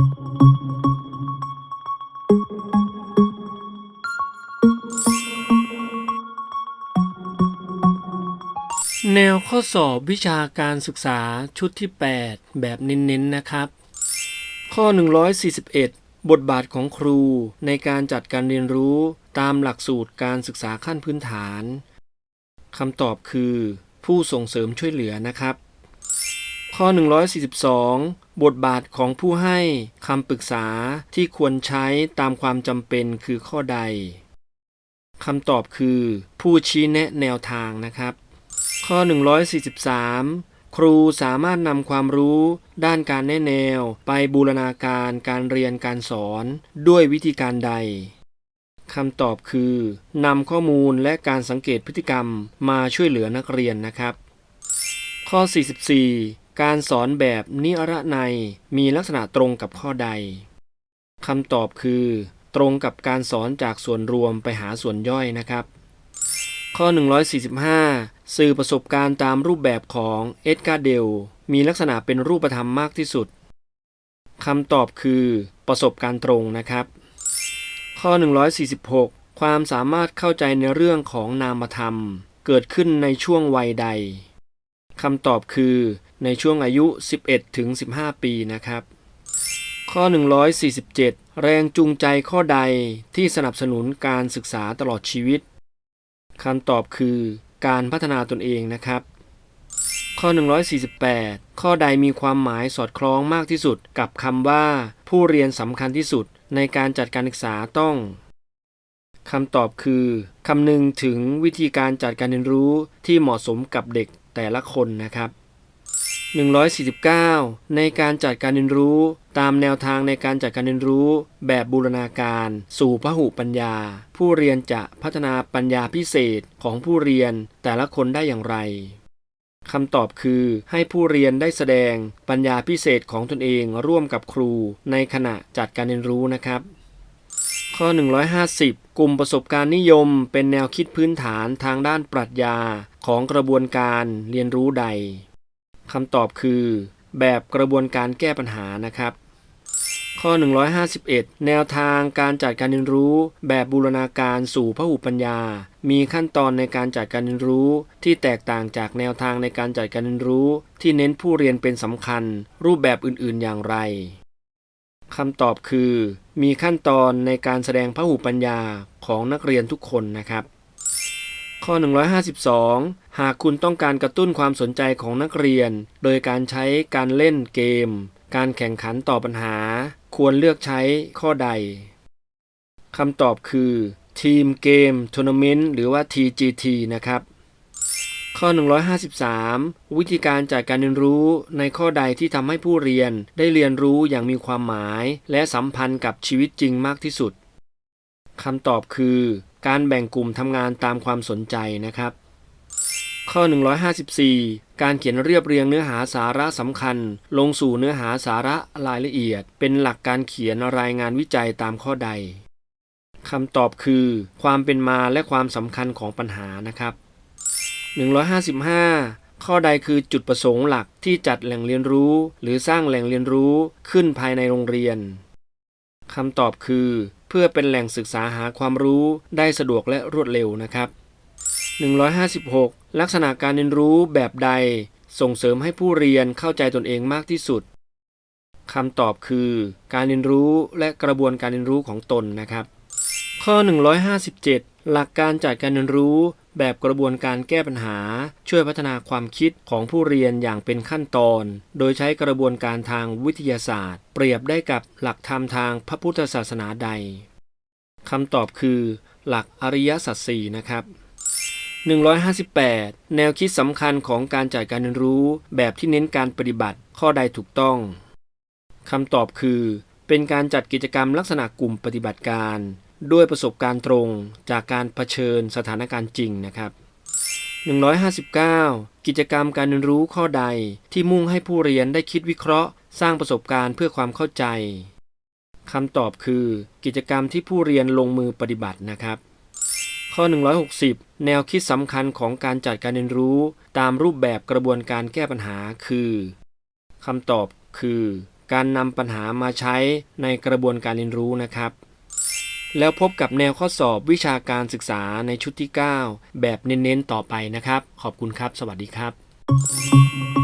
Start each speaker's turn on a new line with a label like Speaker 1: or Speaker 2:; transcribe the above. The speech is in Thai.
Speaker 1: แนวข้อสอบวิชาการศึกษาชุดที่ 8 แบบเน้นๆนะครับ ข้อ 141 บทบาทของครูในการจัดการเรียนรู้ตามหลักสูตรการศึกษาขั้นพื้นฐานคำตอบคือ ผู้ส่งเสริมช่วยเหลือนะครับ ข้อ 142 บทบาทของผู้ให้คำปรึกษาที่ควรใช้ตามความจำเป็นคือข้อใดคำตอบคือ ผู้ชี้แนะแนวทางนะครับ ข้อ 143 ครูสามารถนำความรู้ด้านการแนะแนว ไปบูรณาการการเรียนการสอน ด้วยวิธีการใดคำตอบคือนำข้อมูลและการสังเกตพฤติกรรมมาช่วยเหลือนักเรียนนะครับ ข้อ 44 การสอนแบบนิรนัยมีลักษณะตรงกับข้อใดคำตอบคือ ตรงกับการสอนจากส่วนรวมไปหาส่วนย่อยนะครับ ข้อ 145 สื่อประสบการณ์ตามรูปแบบของเอ็ดการ์เดลมีลักษณะเป็นรูปธรรมมากที่สุดคำตอบคือประสบการณ์ตรงนะครับ ข้อ 146 ความสามารถเข้าใจในเรื่องของนามธรรม เกิดขึ้นในช่วงวัยใดคำตอบคือ ในช่วงอายุ 11ถึง15 ปีนะครับ ข้อ 147 แรงจูงใจข้อใดที่สนับสนุนการศึกษาตลอดชีวิตคำตอบคือการพัฒนาตนเองนะครับ ข้อ 148 ข้อใดมีความหมายสอดคล้องมากที่สุดกับคำว่า ผู้เรียนสำคัญที่สุดในการจัดการศึกษาต้องคำตอบคือคำนึงถึงวิธีการจัดการเรียนรู้ที่เหมาะสมกับเด็กแต่ละคนนะครับ 149 ในการจัดการเรียนรู้ตามแนวทางในการจัดการเรียนรู้แบบบูรณาการ สู่พหุปัญญา ผู้เรียนจะพัฒนาปัญญาพิเศษของผู้เรียนแต่ละคนได้อย่างไรคำตอบคือให้ผู้เรียนได้แสดงปัญญาพิเศษของตนเองร่วมกับครูในขณะจัดการเรียนรู้นะครับ ข้อ 150 กลุ่มประสบการณ์นิยมเป็นแนวคิดพื้นฐานทางด้านปรัชญาของกระบวนการเรียนรู้ใด คำตอบคือ แบบกระบวนการแก้ปัญหานะครับ ข้อ 151 แนวทางการจัดการเรียนรู้ แบบบูรณาการสู่พหุปัญญา มีขั้นตอนในการจัดการเรียนรู้ ที่แตกต่างจากแนวทางในการจัดการเรียนรู้ ที่เน้นผู้เรียนเป็นสำคัญ รูปแบบอื่นๆ อย่างไรคำตอบคือ มีขั้นตอนในการแสดงพหุปัญญาของนักเรียนทุกคนนะครับ ข้อ 152 หากคุณต้องการกระตุ้นความสนใจของนักเรียน โดยการใช้การเล่นเกม การแข่งขันต่อปัญหา ควรเลือกใช้ข้อใดคำตอบคือ ทีมเกมทัวร์นาเมนต์หรือว่า TGT นะครับ ข้อ 153 วิธีการจัดการเรียนรู้ในข้อใดที่ทำให้ผู้เรียนได้เรียนรู้อย่างมีความหมาย และสัมพันธ์กับชีวิตจริงมากที่สุดคำตอบคือ การแบ่งกลุ่มทำงานตามความสนใจนะครับ ข้อ 154 การเขียนเรียบเรียงเนื้อหาสาระสำคัญ ลงสู่เนื้อหาสาระรายละเอียด เป็นหลักการเขียนรายงานวิจัยตามข้อใดคำตอบคือ ความเป็นมาและความสำคัญของปัญหานะครับ 155ข้อใดคือจุดประสงค์หลักที่จัดแหล่งเรียนรู้ หรือสร้างแหล่งเรียนรู้ขึ้นภายในโรงเรียนคำตอบคือ เพื่อเป็นแหล่งศึกษาหาความรู้ได้สะดวกและรวดเร็วนะครับ 156 ลักษณะการเรียนรู้แบบใดส่งเสริมให้ผู้เรียนเข้าใจตนเองมากที่สุดคำตอบคือ การเรียนรู้และกระบวนการเรียนรู้ของตนนะครับ ข้อ 157 หลักการจัดการเรียนรู้แบบกระบวนการแก้ปัญหา ช่วยพัฒนาความคิดของผู้เรียนอย่างเป็นขั้นตอน โดยใช้กระบวนการทางวิทยาศาสตร์ เปรียบได้กับหลักธรรมทางพระพุทธศาสนาใด คำตอบคือหลักอริยสัจสี่นะครับ 158 แนวคิดสำคัญของการจัดการเรียนรู้แบบที่เน้นการปฏิบัติข้อใดถูกต้องคำตอบคือ เป็นการจัดกิจกรรมลักษณะกลุ่มปฏิบัติการ ด้วยประสบการณ์ตรงจากการเผชิญสถานการณ์จริงนะครับ 159 กิจกรรมการเรียนรู้ข้อใดที่มุ่งให้ผู้เรียนได้คิดวิเคราะห์ สร้างประสบการณ์เพื่อความเข้าใจ คำตอบคือ กิจกรรมที่ผู้เรียนลงมือปฏิบัตินะครับ ข้อ 160 แนวคิดสำคัญของการจัดการเรียนรู้ตามรูปแบบกระบวนการแก้ปัญหาคือคำตอบคือ การนำปัญหามาใช้ในกระบวนการเรียนรู้นะครับ แล้วพบกับแนวข้อสอบวิชาการศึกษาในชุดที่ 9 แบบเน้นๆต่อไปนะครับ ขอบคุณครับ สวัสดีครับ